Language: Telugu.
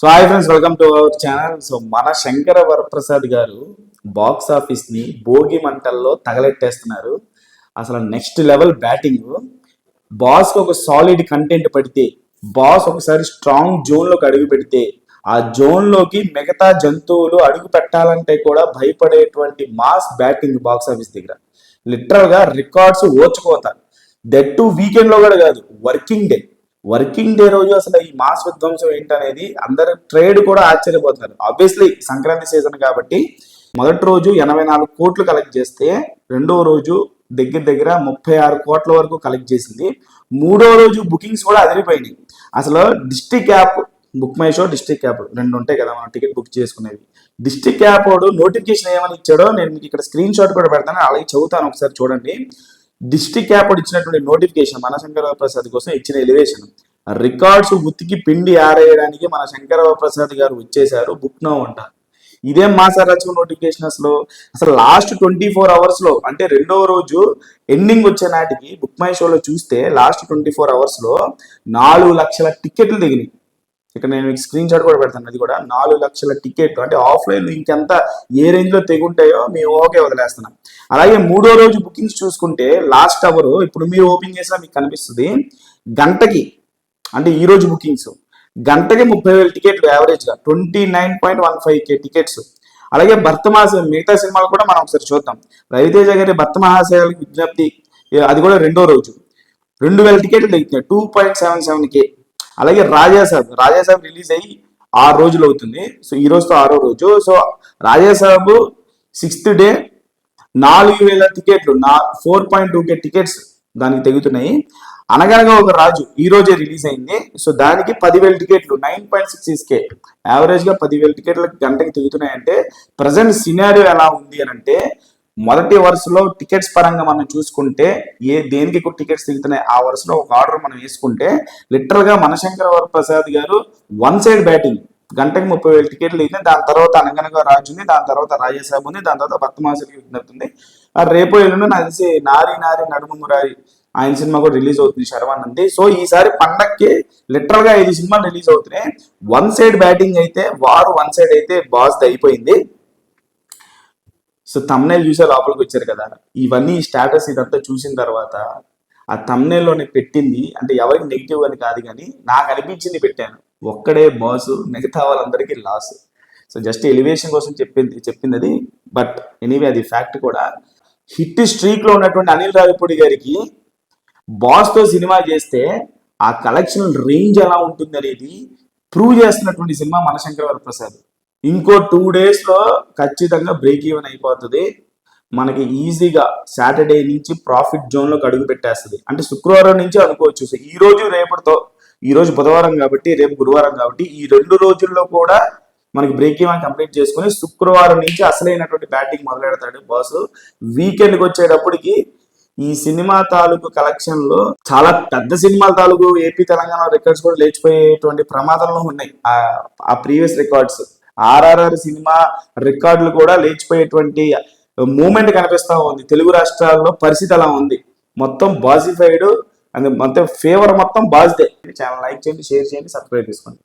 So hi friends welcome to our channel so మన శంకర వరప్రసాద్ గారు బాక్స్ ఆఫీస్ని భోగి మంటల్లో తగలెట్టేస్తున్నారు. అసలు నెక్స్ట్ లెవెల్ బ్యాటింగ్ బాస్ ఒక సాలిడ్ కంటెంట్ పడితే బాస్ ఒకసారి స్ట్రాంగ్ జోన్లోకి అడుగు పెడితే ఆ జోన్లోకి మిగతా జంతువులు అడుగు పెట్టాలంటే కూడా భయపడేటువంటి మాస్ బ్యాటింగ్ బాక్స్ ఆఫీస్ దగ్గర. లిటరల్గా రికార్డ్స్ ఓచుకోతారు దట్ టు వీకెండ్లో కూడా కాదు వర్కింగ్ డే వర్కింగ్ డే రోజు అసలు ఈ మాస్ విధ్వంసం ఏంటనేది అందరు ట్రేడ్ కూడా ఆశ్చర్యపోతున్నారు ఆబ్వియస్లీ సంక్రాంతి సీజన్ కాబట్టి మొదటి రోజు ఎనభై నాలుగు కోట్లు కలెక్ట్ చేస్తే రెండో రోజు దగ్గర దగ్గర ముప్పై ఆరు కోట్ల వరకు కలెక్ట్ చేసింది. మూడో రోజు బుకింగ్స్ కూడా అదిరిపోయినాయి. అసలు District app book my show District app రెండు ఉంటాయి కదా మనం టికెట్ బుక్ చేసుకునేవి. డిస్టిక్ యాప్ వాడు నోటిఫికేషన్ ఏమని ఇచ్చాడో నేను మీకు ఇక్కడ స్క్రీన్ షాట్ కూడా పెడతాను. అలాగే చదువుతాను ఒకసారి చూడండి. డిస్టిక్ యాప్ ఇచ్చినటువంటి నోటిఫికేషన్ మన శంకర ప్రసాద్ కోసం ఇచ్చిన ఎలివేషన్. రికార్డ్స్ ఉతికి పిండి ఆరేయడానికి మన శంకర ప్రసాద్ గారు వచ్చేసారు బుక్ నో అంట. ఇదేం మాసార్ రచన నోటిఫికేషన్ అసలు. అసలు లాస్ట్ ట్వంటీ ఫోర్ అవర్స్లో అంటే రెండవ రోజు ఎండింగ్ వచ్చే నాటికి బుక్ మై షోలో చూస్తే లాస్ట్ ట్వంటీ ఫోర్ అవర్స్లో నాలుగు లక్షల టికెట్లు దిగినాయి. ఇక్కడ నేను మీకు స్క్రీన్ షాట్ కూడా పెడతాను. అది కూడా నాలుగు లక్షల టికెట్ అంటే ఆఫ్లైన్ ఇంకెంత ఏ రేంజ్లో తెగుంటాయో మేము ఓకే వదిలేస్తున్నాం. అలాగే మూడో రోజు బుకింగ్స్ చూసుకుంటే లాస్ట్ అవర్ ఇప్పుడు మీరు ఓపెన్ చేసినా మీకు కనిపిస్తుంది. గంటకి అంటే ఈ రోజు బుకింగ్స్ గంటకి ముప్పై వేల టికెట్లు యావరేజ్గా twenty nine point one five K tickets అలాగే భర్త మహాశయ మిగతా సినిమాలు కూడా మనం ఒకసారి చూద్దాం. రవితేజ గారి భర్త మహాశయాలకు విజ్ఞప్తి అది కూడా రెండో రోజు. రెండు వేల టికెట్లు దిగుతున్నాయి two point seven seven K అలాగే రాజాసాబ్ రాజాసాబ్ రిలీజ్ అయ్యి ఆరు రోజులు అవుతుంది. సో ఈ రోజుతో ఆరో రోజు. సో రాజాసాబ్ సిక్స్త్ డే నాలుగు వేల టికెట్లు నా four point two K tickets దానికి తెగుతున్నాయి. అనగనగా ఒక రాజు ఈ రోజే రిలీజ్ అయింది. సో దానికి పదివేల టికెట్లు నైన్ పాయింట్ సిక్స్ కే. యావరేజ్గా పదివేల టికెట్లు గంటకి తెగుతున్నాయంటే ప్రజెంట్ సినారియో ఎలా ఉంది అని అంటే మొదటి వరుసలో టికెట్స్ పరంగా మనం చూసుకుంటే ఏ దేనికి ఎక్కువ టికెట్స్ దిగుతున్నాయి ఆ వరుసలో ఒక ఆర్డర్ మనం వేసుకుంటే లిటరల్గా మనశంకర వరప్రసాద్ గారు వన్ సైడ్ బ్యాటింగ్. గంటకి ముప్పై వేల టికెట్లు అయితే దాని తర్వాత అనగనగా రాజు ఉంది దాని తర్వాత రాజేసాబ్ ఉంది దాని తర్వాత భక్తమాసకి విజ్ఞప్తి ఉంది రేపు ఎల్లుండి నాకు తెలిసి నారి నారి నడుము మురారి ఆయన సినిమా కూడా రిలీజ్ అవుతుంది శర్వానంది సో ఈసారి పండక్కి లిటరల్గా ఐదు సినిమాలు రిలీజ్ అవుతున్నాయి. వన్ సైడ్ బ్యాటింగ్ అయితే వారు వన్ సైడ్ అయితే బాస్ అయిపోయింది. సో తమ్నేల్ చూసే లోపలికి వచ్చారు కదా. ఇవన్నీ స్టేటస్ ఇదంతా చూసిన తర్వాత ఆ తమ్నేల్లోనే పెట్టింది. అంటే ఎవరికి నెగిటివ్ అని కాదు కానీ నాకు అనిపించింది పెట్టాను. ఒక్కడే బాస్ మిగతా వాళ్ళందరికీ లాస్ సో జస్ట్ ఎలివేషన్ కోసం చెప్పింది చెప్పింది అది బట్ ఎనీవే అది ఫ్యాక్ట్ కూడా. హిట్ స్ట్రీక్లో ఉన్నటువంటి అనిల్ రావిపూడి గారికి బాస్తో సినిమా చేస్తే ఆ కలెక్షన్ రేంజ్ ఎలా ఉంటుంది అనేది ప్రూవ్ చేస్తున్నటువంటి సినిమా మనశంకర వరప్రసాద్. ఇంకో టూ డేస్లో ఖచ్చితంగా బ్రేక్ ఈవెన్ అయిపోతుంది. మనకి ఈజీగా సాటర్డే నుంచి ప్రాఫిట్ జోన్లోకి అడుగు పెట్టేస్తుంది. అంటే శుక్రవారం నుంచి అనుకోవచ్చు. ఈ రోజు రేపటితో ఈ రోజు బుధవారం కాబట్టి రేపు గురువారం కాబట్టి ఈ రెండు రోజుల్లో కూడా మనకి బ్రేక్ ఈవెన్ కంప్లీట్ చేసుకుని శుక్రవారం నుంచి అసలైనటువంటి బ్యాటింగ్ మొదలెడతాడు బాస్ వీకెండ్కి వచ్చేటప్పటికి ఈ సినిమా తాలూకు కలెక్షన్లో చాలా పెద్ద సినిమాల తాలూకు ఏపీ తెలంగాణ రికార్డ్స్ కూడా లేచిపోయేటువంటి ప్రమాదంలో ఉన్నాయి. ఆ- ఆ ప్రీవియస్ రికార్డ్స్ ఆర్ఆర్ఆర్ సినిమా రికార్డులు కూడా లేచిపోయేటువంటి మూమెంట్ కనిపిస్తా ఉంది. తెలుగు రాష్ట్రాల్లో పరిస్థితి అలా ఉంది. మొత్తం బాసిఫైడ్ అండ్ మొత్తం ఫేవర్ మొత్తం బాజిదే. ఛానల్ లైక్ చేయండి షేర్ చేయండి సబ్స్క్రైబ్ చేసుకోండి.